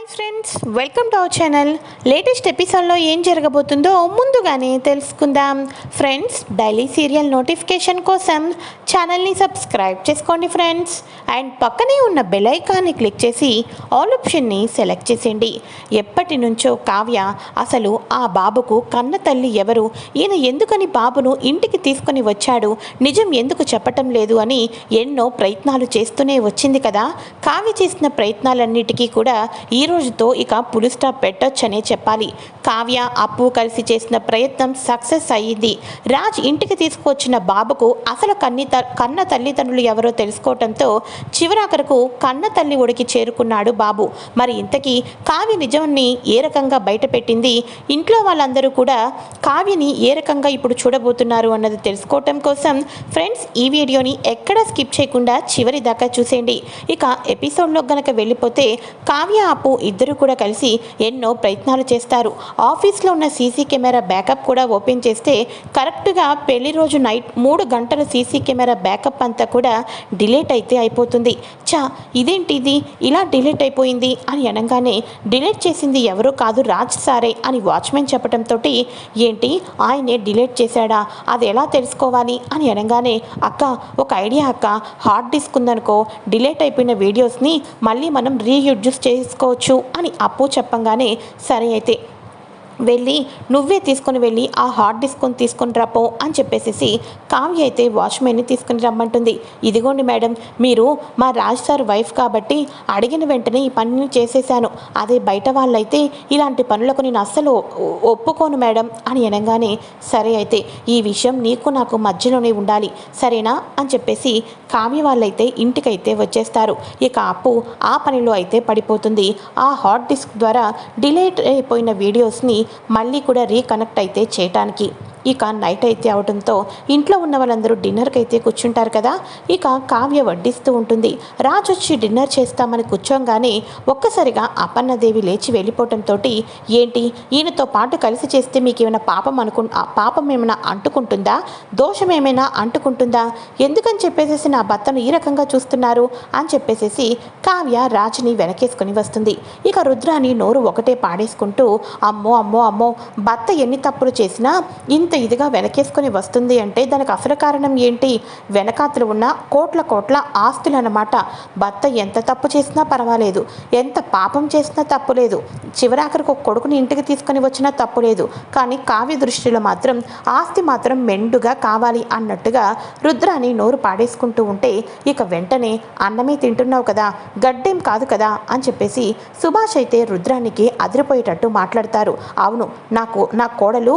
Hi friends welcome to our channel latest ఎపిసోడ్లో ఏం జరగబోతుందో ముందుగానే తెలుసుకుందాం. ఫ్రెండ్స్ డైలీ సీరియల్ నోటిఫికేషన్ కోసం ఛానల్ని సబ్స్క్రైబ్ చేసుకోండి ఫ్రెండ్స్ అండ్ పక్కనే ఉన్న బెల్ ఐకాన్ని క్లిక్ చేసి ఆల్ ఆప్షన్ని సెలెక్ట్ చేసేయండి. ఎప్పటి నుంచో కావ్య అసలు ఆ బాబుకు కన్న తల్లి ఎవరు? ఈయన ఎందుకని బాబును ఇంటికి తీసుకొని వచ్చాడు? నిజం ఎందుకు చెప్పటం లేదు అని ఎన్నో ప్రయత్నాలు చేస్తూనే వచ్చింది కదా? కావ్య చేసిన ప్రయత్నాలన్నిటికీ కూడా ఈ రోజుతో ఇక పులి స్టాప్ పెట్టొచ్చనే చెప్పాలి. కావ్య అప్పు కలిసి చేసిన ప్రయత్నం సక్సెస్ అయ్యింది. రాజ్ ఇంటికి తీసుకువచ్చిన బాబుకు అసలు కన్ని కన్న తల్లిదండ్రులు ఎవరో తెలుసుకోవటంతో చివరాఖరకు కన్న తల్లి ఒడికి చేరుకున్నాడు బాబు. మరి ఇంతకీ కావ్య నిజాన్ని ఏ రకంగా బయటపెట్టింది? ఇంట్లో వాళ్ళందరూ కూడా కావ్యని ఏ రకంగా ఇప్పుడు చూడబోతున్నారు అన్నది తెలుసుకోవటం కోసం ఫ్రెండ్స్ ఈ వీడియోని ఎక్కడా స్కిప్ చేయకుండా చివరి దాకా చూసేయండి. ఇక ఎపిసోడ్లో గనక వెళ్ళిపోతే కావ్య అప్పు ఇద్దరు కూడా కలిసి ఎన్నో ప్రయత్నాలు చేస్తారు. ఆఫీస్లో ఉన్న సీసీ కెమెరా బ్యాకప్ కూడా ఓపెన్ చేస్తే కరెక్ట్గా పెళ్ళి రోజు నైట్ మూడు గంటల సీసీ కెమెరా బ్యాకప్ అంతా కూడా డిలీట్ అయితే అయిపోతుంది. చా ఇదేంటి ఇది ఇలా డిలీట్ అయిపోయింది అని అనగానే డిలీట్ చేసింది ఎవరో కాదు రాజ్ సారే అని వాచ్మెన్ చెప్పడంతో ఏంటి? ఆయనే డిలీట్ చేశాడా? అది ఎలా తెలుసుకోవాలి? అని అనగానే అక్క ఒక ఐడియా అక్క. హార్డ్ డిస్క్ ఉందనుకో డిలీట్ అయిపోయిన వీడియోస్ని మళ్ళీ మనం రీయూజ్ చేసుకోవచ్చు. అని అప్పు చెప్పంగానే సరే అయితే వెళ్ళి నువ్వే తీసుకొని వెళ్ళి ఆ హార్డ్ డిస్క్ని తీసుకొని రాపో అని చెప్పేసేసి కావ్య అయితే వాచ్మెన్ని తీసుకుని రమ్మంటుంది. ఇదిగోండి మేడం మీరు మా రాజ్ సార్ వైఫ్ కాబట్టి అడిగిన వెంటనే ఈ పనిని చేసేసాను అదే బయట వాళ్ళైతే ఇలాంటి పనులకు నేను అస్సలు ఒప్పుకోను మేడం అని అనగానే సరే అయితే ఈ విషయం నీకు నాకు మధ్యలోనే ఉండాలి సరేనా? అని చెప్పేసి కావ్య వాళ్ళైతే ఇంటికైతే వచ్చేస్తారు. ఇక అప్పు ఆ పనిలో అయితే పడిపోతుంది. ఆ హార్డ్ డిస్క్ ద్వారా డిలేట్ అయిపోయిన వీడియోస్ని మళ్ళీ కూడా రీకనెక్ట్ అయితే చేయటానికి. ఇక నైట్ అయితే అవడంతో ఇంట్లో ఉన్న వాళ్ళందరూ డిన్నర్కి అయితే కూర్చుంటారు కదా. ఇక కావ్య వడ్డిస్తూ ఉంటుంది. రాజు వచ్చి డిన్నర్ చేస్తామని కూర్చోగానే ఒక్కసారిగా అపన్నదేవి లేచి వెళ్ళిపోవటంతో ఏంటి? ఈయనతో పాటు కలిసి చేస్తే మీకు ఏమైనా పాపం అనుకు ఆ పాపం ఏమైనా అంటుకుంటుందా? దోషం ఏమైనా అంటుకుంటుందా? ఎందుకని చెప్పేసేసి నా భర్తను ఈ రకంగా చూస్తున్నారు? అని చెప్పేసేసి కావ్య రాజుని వెనకేసుకొని వస్తుంది. ఇక రుద్రాని నోరు ఒకటే పాడేసుకుంటూ అమ్మో అమ్మో అమ్మో! భర్త ఎన్ని తప్పులు చేసినా ఇంత ఇదిగా వెనకేసుకొని వస్తుంది అంటే దానికి అసలు కారణం ఏంటి? వెనకాతలు ఉన్న కోట్ల కోట్ల ఆస్తులు అన్నమాట భర్త ఎంత తప్పు చేసినా పర్వాలేదు. ఎంత పాపం చేసినా తప్పు లేదు. చివరాఖరికి ఒక కొడుకుని ఇంటికి తీసుకొని వచ్చినా తప్పు లేదు. కానీ కావ్య దృష్టిలో మాత్రం ఆస్తి మాత్రం మెండుగా కావాలి అన్నట్టుగా రుద్రాని నోరు పాడేసుకుంటూ ఉంటే ఇక వెంటనే అన్నమే తింటున్నావు కదా గడ్డేం కాదు కదా అని చెప్పేసి సుభాష్ అయితే రుద్రానికి అదిరిపోయేటట్టు మాట్లాడతారు. అవును నాకు నా కోడలు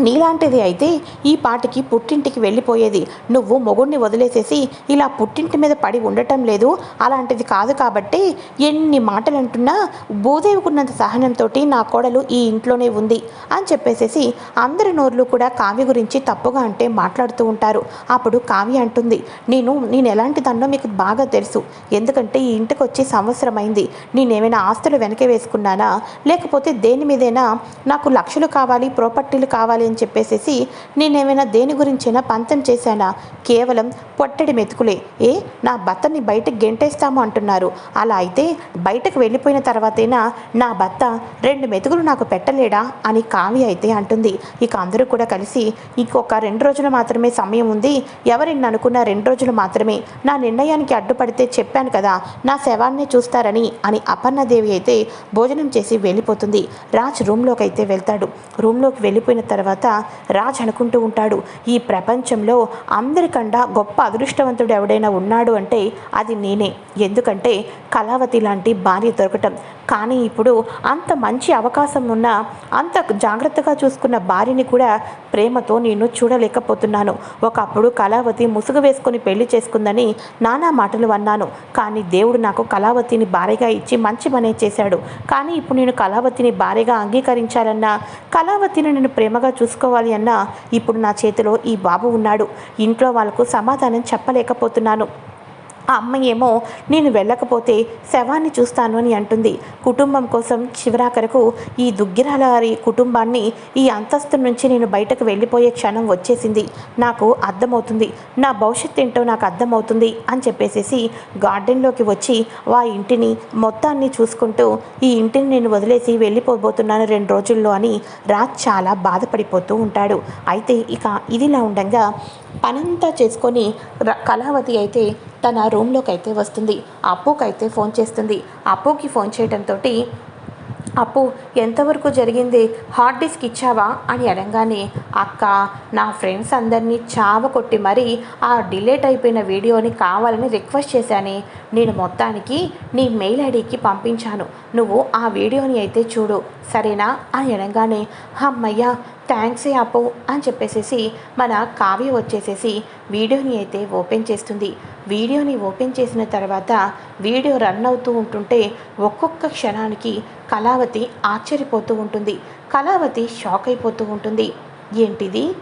నీలాంటిది అయితే ఈ పాటికి పుట్టింటికి వెళ్ళిపోయేది. నువ్వు మొగుడిని వదిలేసేసి ఇలా పుట్టింటి మీద పడి ఉండటం లేదు. అలాంటిది కాదు కాబట్టి ఎన్ని మాటలు అంటున్నా భూదేవికున్నంత సహనంతో నా కోడలు ఈ ఇంట్లోనే ఉంది అని చెప్పేసేసి అందరి నోర్లు కూడా కావ్య గురించి తప్పుగా అంటే మాట్లాడుతూ ఉంటారు. అప్పుడు కావ్య అంటుంది నేను నేను ఎలాంటి దాన్నో మీకు బాగా తెలుసు. ఎందుకంటే ఈ ఇంటికి వచ్చి సంవత్సరం అయింది నేనేమైనా ఆస్తులు వెనక వేసుకున్నానా? లేకపోతే దేని మీదైనా నాకు లక్షలు కావాలి ప్రాపర్టీలు కావాలి అని చెప్పేసేసి నేనేమైనా దేని గురించైనా పంతం చేశానా? కేవలం పొట్టడి మెతుకులే. ఏ నా భర్తని బయటకు గెంటేస్తాము అంటున్నారు. అలా అయితే బయటకు వెళ్ళిపోయిన తర్వాతైనా నా భర్త రెండు మెతుకులు నాకు పెట్టలేడా? అని కావ్య అయితే అంటుంది. ఇక అందరూ కూడా కలిసి ఇంకొక రెండు రోజులు మాత్రమే సమయం ఉంది. ఎవరిని అనుకున్న రెండు రోజులు మాత్రమే. నా నిర్ణయానికి అడ్డుపడితే చెప్పాను కదా నా శవాన్నే చూస్తారని అని అపర్ణదేవి అయితే భోజనం చేసి వెళ్ళిపోతుంది. రాజ్ రూమ్లోకి అయితే వెళ్తాడు. రూమ్లోకి వెళ్ళిపోయిన తర్వాత రాజ్ అనుకుంటూ ఉంటాడు ఈ ప్రపంచంలో అందరికన్నా గొప్ప అదృష్టవంతుడు ఎవడైనా ఉన్నాడు అంటే అది నేనే. ఎందుకంటే కళావతి లాంటి భార్య దొరకటం. కానీ ఇప్పుడు అంత మంచి అవకాశం ఉన్న అంత జాగ్రత్తగా చూసుకున్న భార్యని కూడా ప్రేమతో నేను చూడలేకపోతున్నాను. ఒకప్పుడు కళావతి ముసుగు వేసుకొని పెళ్ళి చేసుకుందని నానా మాటలు అన్నాను. కానీ దేవుడు నాకు కళావతిని భార్యగా ఇచ్చి మంచి పనే చేశాడు. కానీ ఇప్పుడు నేను కళావతిని భార్యగా అంగీకరించాలన్నా కళావతిని నేను ప్రేమగా చూసుకోవాలి అన్నా. ఇప్పుడు నా చేతిలో ఈ బాబు ఉన్నాడు. ఇంట్లో వాళ్ళకు సమాధానం చెప్పలేకపోతున్నాను. ఆ అమ్మ ఏమో నేను వెళ్ళకపోతే శవాన్ని చూస్తాను అని అంటుంది. కుటుంబం కోసం చివరాఖరకు ఈ దుగ్గిరాల గారి కుటుంబాన్ని ఈ అంతస్తు నుంచి నేను బయటకు వెళ్ళిపోయే క్షణం వచ్చేసింది. నాకు అర్థమవుతుంది. నా భవిష్యత్ ఏంటో నాకు అర్థమవుతుంది అని చెప్పేసేసి గార్డెన్లోకి వచ్చి ఆ ఇంటిని మొత్తాన్ని చూసుకుంటూ ఈ ఇంటిని నేను వదిలేసి వెళ్ళిపోబోతున్నాను రెండు రోజుల్లో అని రాజ్ చాలా బాధపడిపోతూ ఉంటాడు. అయితే ఇక ఇదిలా ఉండగా పనంతా చేసుకొని ర- కళావతి అయితే తన రూమ్లోకి అయితే వస్తుంది. అప్పుకైతే ఫోన్ చేస్తుంది. అప్పుకి ఫోన్ చేయడంతో అప్పు ఎంతవరకు జరిగింది? హార్డ్ డిస్క్ ఇచ్చావా? అని అనగానే అక్క నా ఫ్రెండ్స్ అందరినీ చావ కొట్టి మరీ ఆ డిలేట్ అయిపోయిన వీడియోని కావాలని రిక్వెస్ట్ చేశాను. నేను మొత్తానికి నీ మెయిల్ ఐడికి పంపించాను. నువ్వు ఆ వీడియోని అయితే చూడు సరేనా? అని అనగానే అమ్మయ్యా థ్యాంక్స్ అప్పు? అని చెప్పేసేసి మన కావ్య వచ్చేసేసి వీడియోని అయితే ఓపెన్ చేస్తుంది. వీడియోని ఓపెన్ చేసిన తర్వాత వీడియో రన్ అవుతూ ఉంటుంటే ఒక్కొక్క క్షణానికి కళావతి ఆశ్చర్యపోతూ ఉంటుంది. కళావతి షాక్ అయిపోతూ ఉంటుంది. ఏంటిది?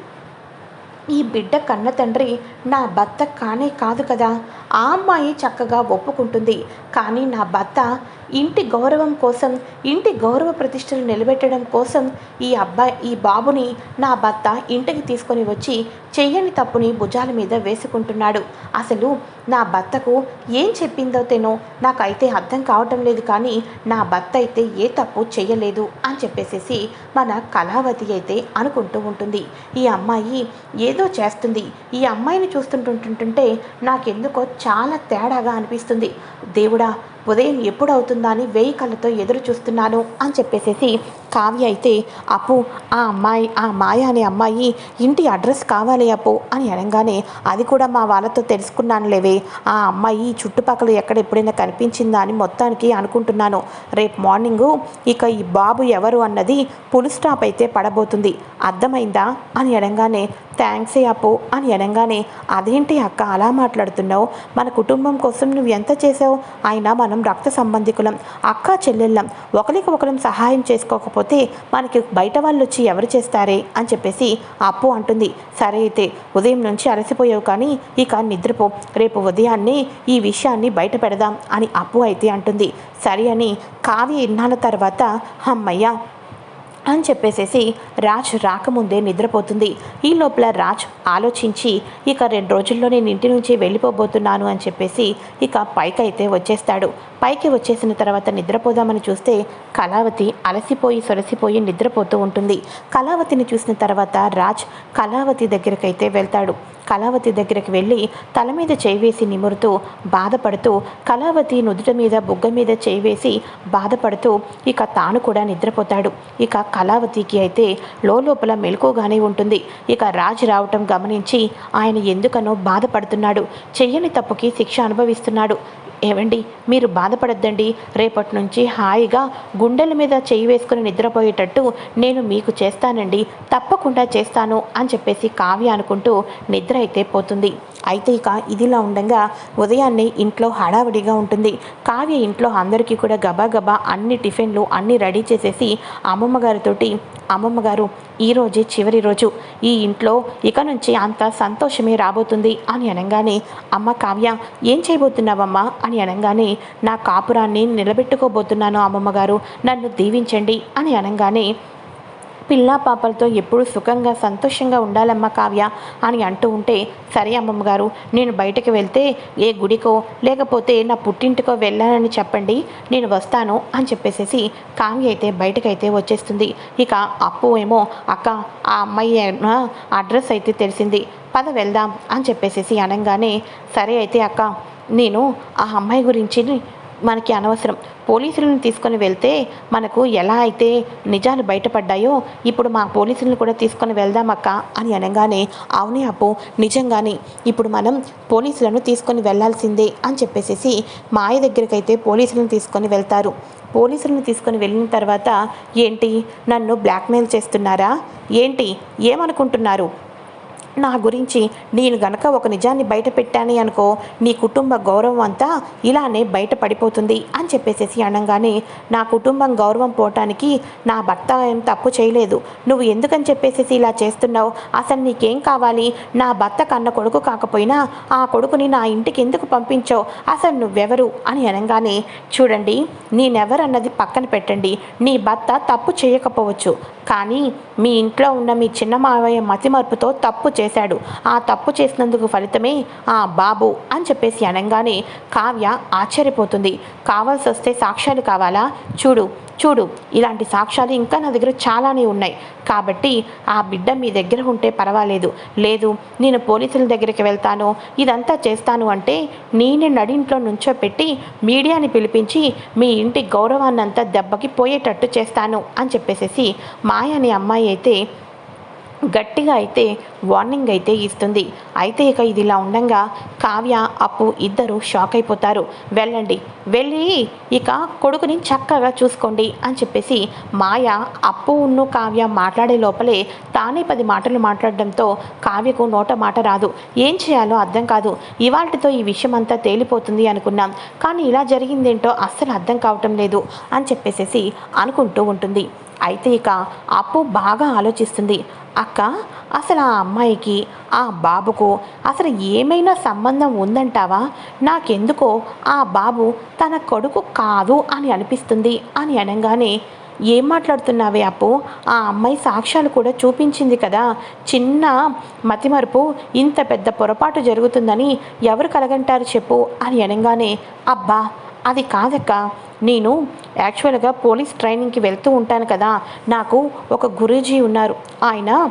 ఈ బిడ్డ కన్న తండ్రి నా భర్త కానే కాదు కదా? ఆ అమ్మాయి చక్కగా ఒప్పుకుంటుంది. కానీ నా భర్త ఇంటి గౌరవం కోసం ఇంటి గౌరవ ప్రతిష్టలు నిలబెట్టడం కోసం ఈ అబ్బాయి ఈ బాబుని నా భర్త ఇంటికి తీసుకొని వచ్చి చెయ్యని తప్పుని భుజాల మీద వేసుకుంటున్నాడు. అసలు నా భర్తకు ఏం చెప్పిందో తెనో నాకైతే అర్థం కావటం లేదు కానీ నా భర్త అయితే ఏ తప్పు చేయలేదు అని చెప్పేసేసి మన కళావతి అయితే అనుకుంటూ ఉంటుంది. ఈ అమ్మాయి ఏదో చేస్తుంది. ఈ అమ్మాయిని చూస్తుంటుంటుంటే నాకెందుకో చాలా తేడాగా అనిపిస్తుంది. దేవుడా ఉదయం ఎప్పుడు అవుతుందా అని వేయి కళ్ళతో ఎదురు చూస్తున్నాను అని చెప్పేసేసి కావ్య అయితే అప్పు ఆ అమ్మాయి ఆ మాయ అనే అమ్మాయి ఇంటి అడ్రస్ కావాలి అప్పు అని అనగానే అది కూడా మా వాళ్ళతో తెలుసుకున్నాను లేవే ఆ అమ్మాయి చుట్టుపక్కల ఎక్కడ ఎప్పుడైనా కనిపించిందా అని మొత్తానికి అనుకుంటున్నాను. రేపు మార్నింగు ఇక ఈ బాబు ఎవరు అన్నది పుల్ స్టాప్ అయితే పడబోతుంది. అర్థమైందా? అని అనగానే థ్యాంక్స్ అప్పు అని అనగానే అదేంటి అక్క అలా మాట్లాడుతున్నావు? మన కుటుంబం కోసం నువ్వు ఎంత చేసావు అయినా మనం రక్త సంబంధికులం అక్క చెల్లెళ్ళం. ఒకరికి ఒకరం సహాయం చేసుకోకపోతే మనకి బయట వాళ్ళు వచ్చి ఎవరు చేస్తారే? అని చెప్పేసి అప్పు అంటుంది. సరే అయితే ఉదయం నుంచి అలసిపోయావు కానీ ఇక నిద్రపో. రేపు ఉదయాన్నే ఈ విషయాన్ని బయట పెడదాం అని అప్పు అయితే అంటుంది. సరే అని కావ్య ఇన్నాళ్ళ తర్వాత అమ్మయ్య అని చెప్పేసేసి రాజ్ రాకముందే నిద్రపోతుంది. ఈ లోపల రాజ్ ఆలోచించి ఇక రెండు రోజుల్లో నేను ఇంటి నుంచి వెళ్ళిపోబోతున్నాను అని చెప్పేసి ఇక పైకి అయితే వచ్చేస్తాడు. పైకి వచ్చేసిన తర్వాత నిద్రపోదామని చూస్తే కళావతి అలసిపోయి సొలసిపోయి నిద్రపోతూ ఉంటుంది. కళావతిని చూసిన తర్వాత రాజ్ కళావతి దగ్గరికైతే వెళ్తాడు. కళావతి దగ్గరికి వెళ్ళి తల మీద చేయి వేసి నిమురుతూ బాధపడుతూ కళావతి నుదుట మీద బుగ్గ మీద చేయి వేసి బాధపడుతూ ఇక తాను కూడా నిద్రపోతాడు. ఇక కళావతికి అయితే లోపల మెలకుగానే ఉంటుంది. ఇక రాజు రావటం గమనించి ఆయన ఎందుకనో బాధపడుతున్నాడు. చెయ్యని తప్పుకి శిక్ష అనుభవిస్తున్నాడు. ఏవండి మీరు బాధపడద్దండి. రేపటి నుంచి హాయిగా గుండెల మీద చేయి వేసుకుని నిద్రపోయేటట్టు నేను మీకు చేస్తానండి. తప్పకుండా చేస్తాను అని చెప్పేసి కావ్య అనుకుంటూ నిద్ర అయితే పోతుంది. అయితే ఇక ఇదిలా ఉండగా ఉదయాన్నే ఇంట్లో హడావిడిగా ఉంటుంది. కావ్య ఇంట్లో అందరికీ కూడా గబా గబా అన్ని టిఫిన్లు అన్నీ రెడీ చేసేసి అమ్మమ్మ గారితోటి అమ్మమ్మ గారు ఈరోజే చివరి రోజు. ఈ ఇంట్లో ఇక నుంచి అంత సంతోషమే రాబోతుంది అని అనగానే అమ్మ కావ్య ఏం చేయబోతున్నావమ్మా? అని అనగానే నా కాపురాన్ని నిలబెట్టుకోబోతున్నాను అమ్మమ్మ గారు నన్ను దీవించండి అని అనగానే పిల్లా పాపలతో ఎప్పుడు సుఖంగా సంతోషంగా ఉండాలమ్మ కావ్య అని అంటూ ఉంటే సరే అమ్మమ్మగారు నేను బయటకు వెళ్తే ఏ గుడికో లేకపోతే నా పుట్టింటికో వెళ్ళానని చెప్పండి నేను వస్తాను అని చెప్పేసేసి కావ్య అయితే బయటకైతే వచ్చేస్తుంది. ఇక అప్పు ఏమో అక్క ఆ అమ్మాయి అడ్రస్ అయితే తెలిసింది పద వెళ్దాం అని చెప్పేసేసి అనగానే సరే అయితే అక్క నేను ఆ అమ్మాయి గురించి మనకి అనవసరం. పోలీసులను తీసుకొని వెళ్తే మనకు ఎలా అయితే నిజాలు బయటపడ్డాయో ఇప్పుడు మా పోలీసులను కూడా తీసుకొని వెళ్దామక్క అని అనగానే అవునే అప్పు నిజంగానే ఇప్పుడు మనం పోలీసులను తీసుకొని వెళ్ళాల్సిందే అని చెప్పేసేసి మాయ దగ్గరికి అయితే పోలీసులను తీసుకొని వెళ్తారు. పోలీసులను తీసుకొని వెళ్ళిన తర్వాత ఏంటి నన్ను బ్లాక్మెయిల్ చేస్తున్నారా? ఏంటి ఏమనుకుంటున్నారు? నా గురించి నేను గనక ఒక నిజాన్ని బయట పెట్టాను అనుకో నీ కుటుంబ గౌరవం అంతా ఇలానే బయట పడిపోతుంది అని చెప్పేసేసి అనగానే నా కుటుంబం గౌరవం పోవటానికి నా భర్త ఏం తప్పు చేయలేదు. నువ్వు ఎందుకని చెప్పేసేసి ఇలా చేస్తున్నావు? అసలు నీకేం కావాలి? నా భర్త కన్న కొడుకు కాకపోయినా ఆ కొడుకుని నా ఇంటికి ఎందుకు పంపించావు? అసలు నువ్వెవరు? అని అనగానే చూడండి నేనెవరన్నది పక్కన పెట్టండి. నీ భర్త తప్పు చేయకపోవచ్చు. కానీ మీ ఇంట్లో ఉన్న మీ చిన్న మావయ్య మతిమరుపుతో తప్పు చేశాడు. ఆ తప్పు చేసినందుకు ఫలితమే ఆ బాబు అని చెప్పేసి అనగానే కావ్య ఆశ్చర్యపోతుంది. కావాల్సి వస్తే సాక్ష్యాలు కావాలా? చూడు చూడు ఇలాంటి సాక్ష్యాలు ఇంకా నా దగ్గర చాలానే ఉన్నాయి. కాబట్టి ఆ బిడ్డ మీ దగ్గర ఉంటే పర్వాలేదు. లేదు నేను పోలీసుల దగ్గరికి వెళ్తాను. ఇదంతా చేస్తాను అంటే నేనే నడింట్లో నుంచో పెట్టి మీడియాని పిలిపించి మీ ఇంటి గౌరవాన్నంతా దెబ్బకి పోయేటట్టు చేస్తాను అని చెప్పేసేసి మాయ అనే అమ్మాయి అయితే గట్టిగా అయితే వార్నింగ్ అయితే ఇస్తుంది. అయితే ఇక ఇది ఇలా ఉండగా కావ్య అప్పు ఇద్దరు షాక్ అయిపోతారు. వెళ్ళండి వెళ్ళి ఇక కొడుకుని చక్కగా చూసుకోండి అని చెప్పేసి మాయ అప్పు ఉన్ను కావ్య మాట్లాడే లోపలే తానే పది మాటలు మాట్లాడడంతో కావ్యకు నోట మాట రాదు. ఏం చేయాలో అర్థం కాదు. ఇవాళతో ఈ విషయం అంతా తేలిపోతుంది అనుకున్నాం. కానీ ఇలా జరిగిందేంటో అస్సలు అర్థం కావటం లేదు అని చెప్పేసేసి అనుకుంటూ ఉంటుంది. అయితే ఇక అప్పు బాగా ఆలోచిస్తుంది. అక్క అసలు ఆ అమ్మాయికి ఆ బాబుకు అసలు ఏమైనా సంబంధం ఉందంటావా? నాకెందుకో ఆ బాబు తన కొడుకు కాదు అని అనిపిస్తుంది అని అనగానే ఏం మాట్లాడుతున్నావే అప్పు? ఆ అమ్మాయి సాక్ష్యాలు కూడా చూపించింది కదా. చిన్న మతిమరుపు ఇంత పెద్ద పొరపాటు జరుగుతుందని ఎవరు కలగంటారు చెప్పు అని అనగానే అబ్బా అది కాదక్క. నేను యాక్చువల్గా పోలీస్ ట్రైనింగ్కి వెళ్తూ ఉంటాను కదా. నాకు ఒక గురూజీ ఉన్నారు. ఆయన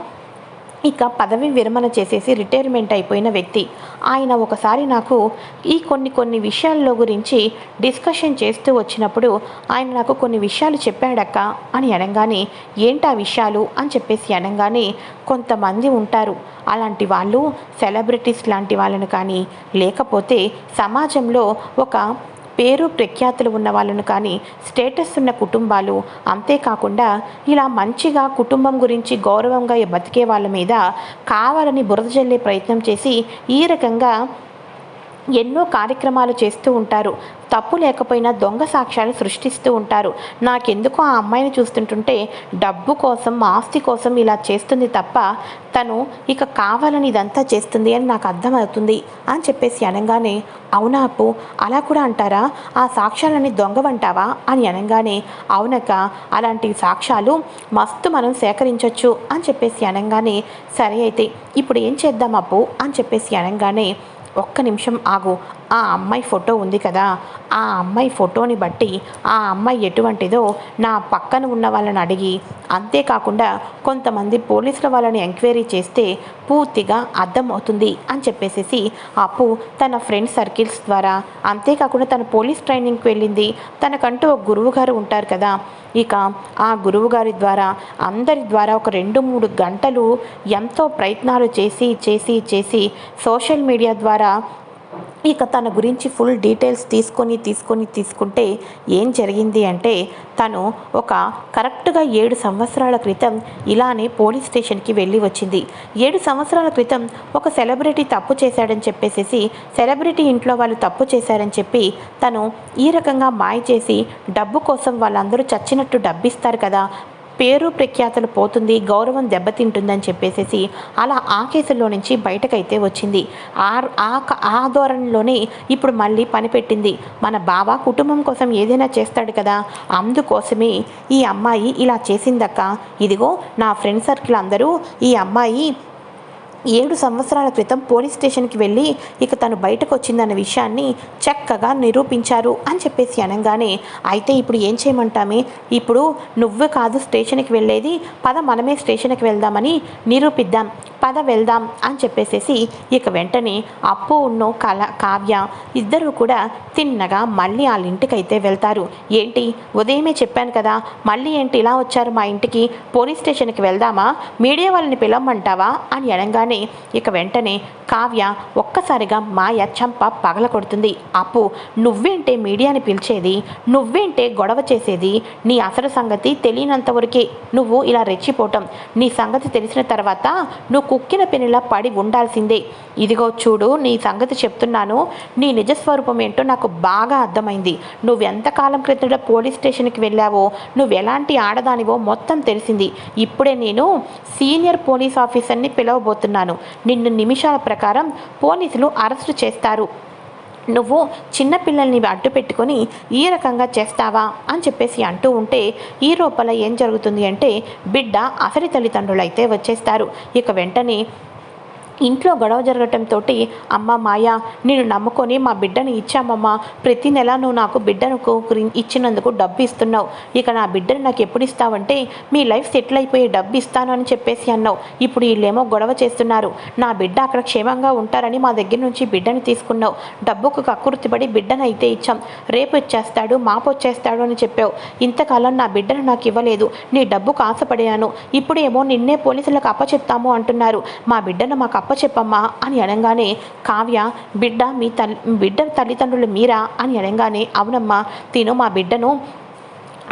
ఇక పదవి విరమణ చేసేసి రిటైర్మెంట్ అయిపోయిన వ్యక్తి. ఆయన ఒకసారి నాకు ఈ కొన్ని కొన్ని విషయాల్లో గురించి డిస్కషన్ చేస్తూ వచ్చినప్పుడు ఆయన నాకు కొన్ని విషయాలు చెప్పాడక్క అని అనగానే ఏంటా విషయాలు? అని చెప్పేసి అనగానే కొంతమంది ఉంటారు. అలాంటి వాళ్ళు సెలబ్రిటీస్ లాంటి వాళ్ళను కానీ లేకపోతే సమాజంలో ఒక పేరు ప్రఖ్యాతులు ఉన్న వాళ్ళను కానీ స్టేటస్ ఉన్న కుటుంబాలు అంతేకాకుండా ఇలా మంచిగా కుటుంబం గురించి గౌరవంగా బతికే వాళ్ళ మీద కావాలని బురద జల్లే ప్రయత్నం చేసి ఈ రకంగా ఎన్నో కార్యక్రమాలు చేస్తూ ఉంటారు. తప్పు లేకపోయినా దొంగ సాక్ష్యాలు సృష్టిస్తూ ఉంటారు. నాకెందుకో ఆ అమ్మాయిని చూస్తుంటుంటే డబ్బు కోసం ఆస్తి కోసం ఇలా చేస్తుంది తప్ప తను ఇక కావాలని ఇదంతా చేస్తుంది అని నాకు అర్థమవుతుంది అని చెప్పేసి అనగానే అవునా అప్పు? అలా కూడా అంటారా? ఆ సాక్ష్యాలని దొంగవంటావా? అని అనగానే అవునక్క అలాంటి సాక్ష్యాలు మస్తు మనం సేకరించవచ్చు అని చెప్పేసి అనగానే సరే అయితే ఇప్పుడు ఏం చేద్దాం అప్పు? అని చెప్పేసి అనగానే ఒక్క నిమిషం ఆగు. ఆ అమ్మాయి ఫోటో ఉంది కదా. ఆ అమ్మాయి ఫోటోని బట్టి ఆ అమ్మాయి ఎటువంటిదో నా పక్కన ఉన్న వాళ్ళని అడిగి అంతేకాకుండా కొంతమంది పోలీసుల వాళ్ళని ఎంక్వైరీ చేస్తే పూర్తిగా అర్థమవుతుంది అని చెప్పేసేసి అప్పు తన ఫ్రెండ్ సర్కిల్స్ ద్వారా అంతేకాకుండా తన పోలీస్ ట్రైనింగ్కి వెళ్ళింది. తనకంటూ ఒక గురువు గారు ఉంటారు కదా. ఇక ఆ గురువుగారి ద్వారా అందరి ద్వారా ఒక రెండు మూడు గంటలు ఎంతో ప్రయత్నాలు చేసి చేసి చేసి సోషల్ మీడియా ద్వారా ఇక తన గురించి ఫుల్ డీటెయిల్స్ తీసుకొని తీసుకొని తీసుకుంటే ఏం జరిగింది అంటే తను ఒక కరెక్ట్గా ఏడు సంవత్సరాల క్రితం ఇలానే పోలీస్ స్టేషన్కి వెళ్ళి వచ్చింది. ఏడు సంవత్సరాల క్రితం ఒక సెలబ్రిటీ తప్పు చేశాడని చెప్పేసేసి సెలబ్రిటీ ఇంట్లో వాళ్ళు తప్పు చేశారని చెప్పి తను ఈ రకంగా మాయ చేసి డబ్బు కోసం వాళ్ళందరూ చచ్చినట్టు డబ్బిస్తారు కదా పేరు ప్రఖ్యాతలు పోతుంది గౌరవం దెబ్బతింటుందని చెప్పేసేసి అలా ఆ కేసులో నుంచి బయటకైతే వచ్చింది. ఆ ఆ ధోరణిలోనే ఇప్పుడు మళ్ళీ పని పెట్టింది మన బావ కుటుంబం కోసం ఏదైనా చేస్తాడు కదా అందుకోసమే ఈ అమ్మాయి ఇలా చేసిందక్క. ఇదిగో నా ఫ్రెండ్ సర్కిల్ అందరూ ఈ అమ్మాయి ఏడు సంవత్సరాల క్రితం పోలీస్ స్టేషన్కి వెళ్ళి ఇక తను బయటకు వచ్చిందన్న విషయాన్ని చక్కగా నిరూపించారు అని చెప్పేసి అనగానే అయితే ఇప్పుడు ఏం చేయమంటామే? ఇప్పుడు నువ్వు కాదు స్టేషన్కి వెళ్ళేది పద మనమే స్టేషన్కి వెళ్దామని నిరూపిద్దాం. పద వెళ్దాం అని చెప్పేసేసి ఇక వెంటనే అప్పు ఉన్న కళ కావ్య ఇద్దరూ కూడా తిన్నగా మళ్ళీ వాళ్ళ ఇంటికైతే వెళ్తారు. ఏంటి? ఉదయమే చెప్పాను కదా. మళ్ళీ ఏంటి? ఇలా వచ్చారు మా ఇంటికి. పోలీస్ స్టేషన్కి వెళ్దామా? మీడియా వాళ్ళని పిలవమంటావా? అని అనగానే ఇక వెంటనే కావ్య ఒక్కసారిగా మాయ చంప పగల కొడుతుంది. అప్పు నువ్వేంటే మీడియాని పిలిచేది? నువ్వేంటే గొడవ చేసేది? నీ అసలు సంగతి తెలియనంతవరకే నువ్వు ఇలా రెచ్చిపోవటం. నీ సంగతి తెలిసిన తర్వాత నువ్వు కుక్కిన పెనులా పడి ఉండాల్సిందే. ఇదిగో చూడు నీ సంగతి చెప్తున్నాను. నీ నిజస్వరూపం ఏంటో నాకు బాగా అర్థమైంది. నువ్వెంతకాలం క్రితం పోలీస్ స్టేషన్కి వెళ్ళావో నువ్వు ఎలాంటి ఆడదానివో మొత్తం తెలిసింది. ఇప్పుడే నేను సీనియర్ పోలీస్ ఆఫీసర్ని పిలవబోతున్నాను. నిన్ను నిమిషాల ప్రకారం పోలీసులు అరెస్టు చేస్తారు. నువ్వు చిన్నపిల్లల్ని అడ్డు పెట్టుకొని ఈ రకంగా చేస్తావా అని చెప్పేసి అంటూ ఉంటే ఈ లోపల ఏం జరుగుతుంది అంటే బిడ్డ అసలి తల్లిదండ్రులు అయితే వచ్చేస్తారు. ఇక వెంటనే ఇంట్లో గొడవ జరగటంతో అమ్మ మాయ నేను నమ్ముకొని మా బిడ్డను ఇచ్చామమ్మా. ప్రతి నెల నువ్వు నాకు బిడ్డను ఇచ్చినందుకు డబ్బు ఇస్తున్నావు. ఇక నా బిడ్డను నాకు ఎప్పుడు ఇస్తావంటే మీ లైఫ్ సెటిల్ అయిపోయి డబ్బు ఇస్తాను అని చెప్పేసి అన్నావు. ఇప్పుడు వీళ్ళేమో గొడవ చేస్తున్నారు. నా బిడ్డ అక్కడ క్షేమంగా ఉంటారని మా దగ్గర నుంచి బిడ్డను తీసుకున్నావు. డబ్బుకు కక్కుర్తిపడి బిడ్డను అయితే ఇచ్చాం. రేపు వచ్చేస్తాడు మాపు వచ్చేస్తాడు అని చెప్పావు. ఇంతకాలం నా బిడ్డను నాకు ఇవ్వలేదు. నీ డబ్బుకు ఆశపడాను. ఇప్పుడేమో నిన్నే పోలీసులకు అప్పచెప్తాము అంటున్నారు. మా బిడ్డను మాకు అప్పచెప్పమ్మా అని అనగానే కావ్య బిడ్డ మీ తల్లి బిడ్డ తల్లిదండ్రులు మీరా అని అనగానే అవునమ్మా తిను మా బిడ్డను.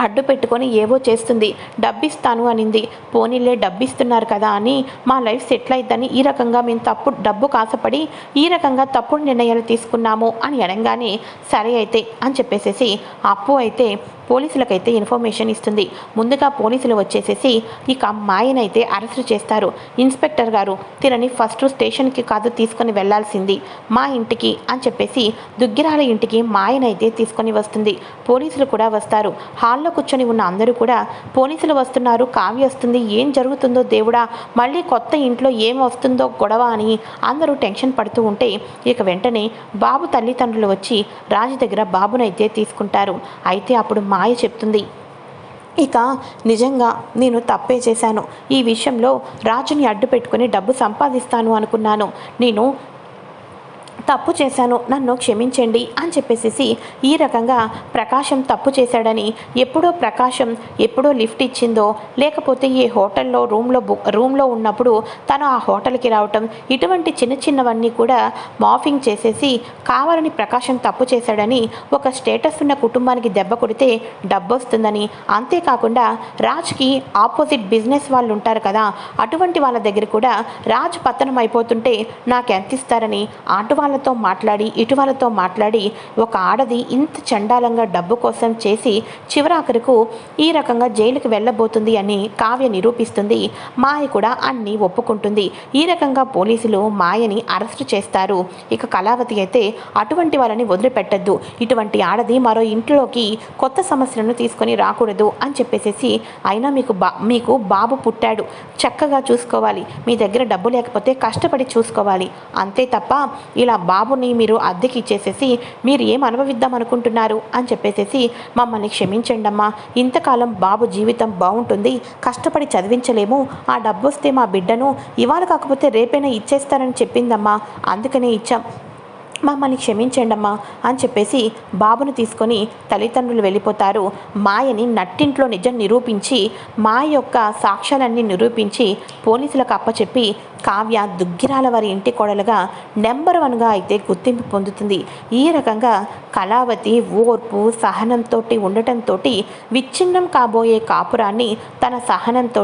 అడ్డు పెట్టుకొని ఏవో చేస్తుంది. డబ్బిస్తాను అనింది. పోనీలే డబ్బిస్తున్నారు కదా అని. మా లైఫ్ సెటిల్ అయిద్దని ఈ రకంగా మేము తప్పు డబ్బు కాసపడి ఈ రకంగా తప్పుడు నిర్ణయాలు తీసుకున్నాము అని అనగానే సరే అయితే అని చెప్పేసేసి అప్పు అయితే పోలీసులకైతే ఇన్ఫర్మేషన్ ఇస్తుంది. ముందుగా పోలీసులు వచ్చేసేసి ఇక మాయనైతే అరెస్ట్ చేస్తారు. ఇన్స్పెక్టర్ గారు తినని ఫస్ట్ స్టేషన్కి కాదు తీసుకొని వెళ్ళాల్సింది మా ఇంటికి అని చెప్పేసి దుగ్గిరాల ఇంటికి మాయనైతే తీసుకొని వస్తుంది. పోలీసులు కూడా వస్తారు. హాల్లో కూర్చొని ఉన్న అందరూ కూడా పోలీసులు వస్తున్నారు కావ్య వస్తుంది ఏం జరుగుతుందో దేవుడా మళ్ళీ కొత్త ఇంట్లో ఏం వస్తుందో గొడవ అని అందరూ టెన్షన్ పడుతూ ఉంటే ఇక వెంటనే బాబు తల్లిదండ్రులు వచ్చి రాజు దగ్గర బాబునైతే తీసుకుంటారు. అయితే అప్పుడు మాయ చెప్తుంది. ఇక నిజంగా నేను తప్పే చేశాను. ఈ విషయంలో రాజుని అడ్డు పెట్టుకుని డబ్బు సంపాదిస్తాను అనుకున్నాను. నేను తప్పు చేశాను నన్ను క్షమించండి అని చెప్పేసి ఈ రకంగా ప్రకాశం తప్పు చేశాడని ఎప్పుడో ప్రకాశం ఎప్పుడో లిఫ్ట్ ఇచ్చిందో లేకపోతే ఈ హోటల్లో రూమ్లో బుక్ రూమ్లో ఉన్నప్పుడు తను ఆ హోటల్కి రావటం ఇటువంటి చిన్న చిన్నవన్నీ కూడా మాఫింగ్ చేసేసి కావాలని ప్రకాశం తప్పు చేశాడని ఒక స్టేటస్ ఉన్న కుటుంబానికి దెబ్బ కొడితే డబ్బు వస్తుందని అంతేకాకుండా రాజ్కి ఆపోజిట్ బిజినెస్ వాళ్ళు ఉంటారు కదా అటువంటి వాళ్ళ దగ్గర కూడా రాజ్ పతనం అయిపోతుంటే నాకు ఎంత ఇస్తారని అటు వాళ్ళతో మాట్లాడి ఇటువాళ్ళతో మాట్లాడి ఒక ఆడది ఇంత చండాలంగా డబ్బు కోసం చేసి చివరాఖరుకు ఈ రకంగా జైలుకి వెళ్ళబోతుంది అని కావ్య నిరూపిస్తుంది. మాయ కూడా అన్ని ఒప్పుకుంటుంది. ఈ రకంగా పోలీసులు మాయని అరెస్ట్ చేస్తారు. ఇక కళావతి అయితే అటువంటి వాళ్ళని వదిలిపెట్టద్దు. ఇటువంటి ఆడది మరో ఇంట్లోకి కొత్త సమస్యలను తీసుకొని రాకూడదు అని చెప్పేసేసి అయినా మీకు బా మీకు బాబు పుట్టాడు. చక్కగా చూసుకోవాలి. మీ దగ్గర డబ్బు లేకపోతే కష్టపడి చూసుకోవాలి. అంతే తప్ప ఇలా బాబుని మీరు అద్దెకి ఇచ్చేసేసి మీరు ఏం అనుభవిద్దాం అనుకుంటున్నారు అని చెప్పేసేసి మమ్మల్ని క్షమించండి అమ్మా ఇంతకాలం బాబు జీవితం బాగుంటుంది కష్టపడి చదివించలేము. ఆ డబ్బు వస్తే మా బిడ్డను ఇవాళ కాకపోతే రేపైనా ఇచ్చేస్తారని చెప్పిందమ్మా. అందుకనే ఇచ్చాం. మమ్మల్ని క్షమించండమ్మా అని చెప్పేసి బాబును తీసుకొని తల్లిదండ్రులు వెళ్ళిపోతారు. మాయని నట్టింట్లో నిజం నిరూపించి మాయ యొక్క సాక్ష్యాలన్నీ నిరూపించి పోలీసులకు అప్పచెప్పి కావ్య దుగ్గిరాల వారి ఇంటి కోడలుగా నెంబర్ వన్గా అయితే గుర్తింపు పొందుతుంది. ఈ రకంగా కళావతి ఓర్పు సహనంతో ఉండటంతో విచ్ఛిన్నం కాబోయే కాపురాన్ని తన సహనంతో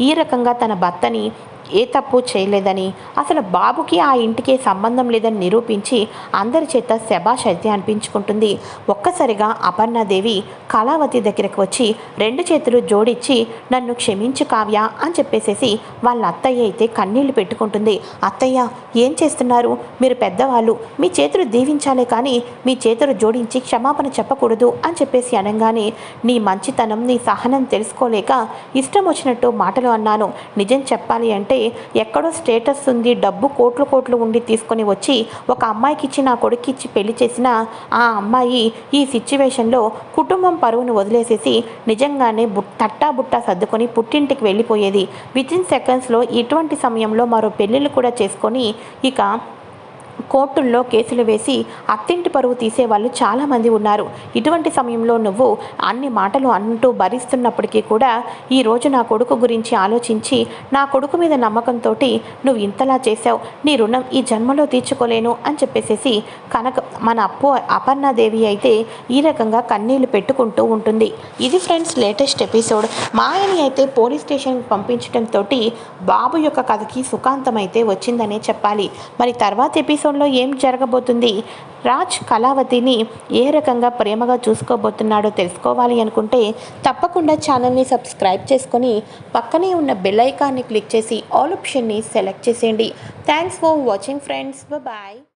ఈ రకంగా తన భర్తని ఏ తప్పు చేయలేదని అసలు బాబుకి ఆ ఇంటికి సంబంధం లేదని నిరూపించి అందరి చేత శబాష్ అయితే అనిపించుకుంటుంది. ఒక్కసారిగా అపర్ణాదేవి కళావతి దగ్గరకు వచ్చి రెండు చేతులు జోడించి నన్ను క్షమించు కావ్య అని చెప్పేసేసి వాళ్ళ అత్తయ్య అయితే కన్నీళ్ళు పెట్టుకుంటుంది. అత్తయ్య ఏం చేస్తున్నారు? మీరు పెద్దవాళ్ళు మీ చేతులు దీవించాలే కానీ మీ చేతులు జోడించి క్షమాపణ చెప్పకూడదు అని చెప్పేసి అనగానే నీ మంచితనం నీ సహనం తెలుసుకోలేక ఇష్టం వచ్చినట్టు మాటలు అన్నాను. నిజం చెప్పాలి అంటే ఎక్కడో స్టేటస్ ఉంది డబ్బు కోట్లు కోట్లు ఉండి తీసుకొని వచ్చి ఒక అమ్మాయికి ఇచ్చి నా కొడుకు ఇచ్చి పెళ్ళి చేసిన ఆ అమ్మాయి ఈ సిచ్యువేషన్లో కుటుంబం పరువును వదిలేసేసి నిజంగానే బు తట్టా బుట్టా సర్దుకొని పుట్టింటికి వెళ్ళిపోయేది. విత్ ఇన్ సెకండ్స్లో ఇటువంటి సమయంలో మరో పెళ్ళిళ్ళు కూడా చేసుకొని ఇక కోర్టుల్లో కేసులు వేసి అత్తింటి పరువు తీసేవాళ్ళు చాలామంది ఉన్నారు. ఇటువంటి సమయంలో నువ్వు అన్ని మాటలు అంటూ భరిస్తున్నప్పటికీ కూడా ఈరోజు నా కొడుకు గురించి ఆలోచించి నా కొడుకు మీద నమ్మకంతో నువ్వు ఇంతలా చేశావు నీ రుణం ఈ జన్మలో తీర్చుకోలేను అని చెప్పేసేసి కనక మన అప్పు అపర్ణాదేవి అయితే ఈ రకంగా కన్నీళ్ళు పెట్టుకుంటూ ఉంటుంది. ఇది ఫ్రెండ్స్ లేటెస్ట్ ఎపిసోడ్. మాయని అయితే పోలీస్ స్టేషన్కి పంపించడంతో బాబు యొక్క కథకి సుఖాంతం అయితే వచ్చిందనే చెప్పాలి. మరి తర్వాత ఎపిసోడ్ జీవితంలో ఏం జరగబోతుంది? రాజ్ కళావతిని ఏ రకంగా ప్రేమగా చూసుకోబోతున్నాడో తెలుసుకోవాలి అనుకుంటే తప్పకుండా ఛానల్ని సబ్స్క్రైబ్ చేసుకొని పక్కనే ఉన్న బెల్ ఐకాన్ని క్లిక్ చేసి ఆల్ ఆప్షన్ని సెలెక్ట్ చేసేయండి. Thanks for watching friends. Bye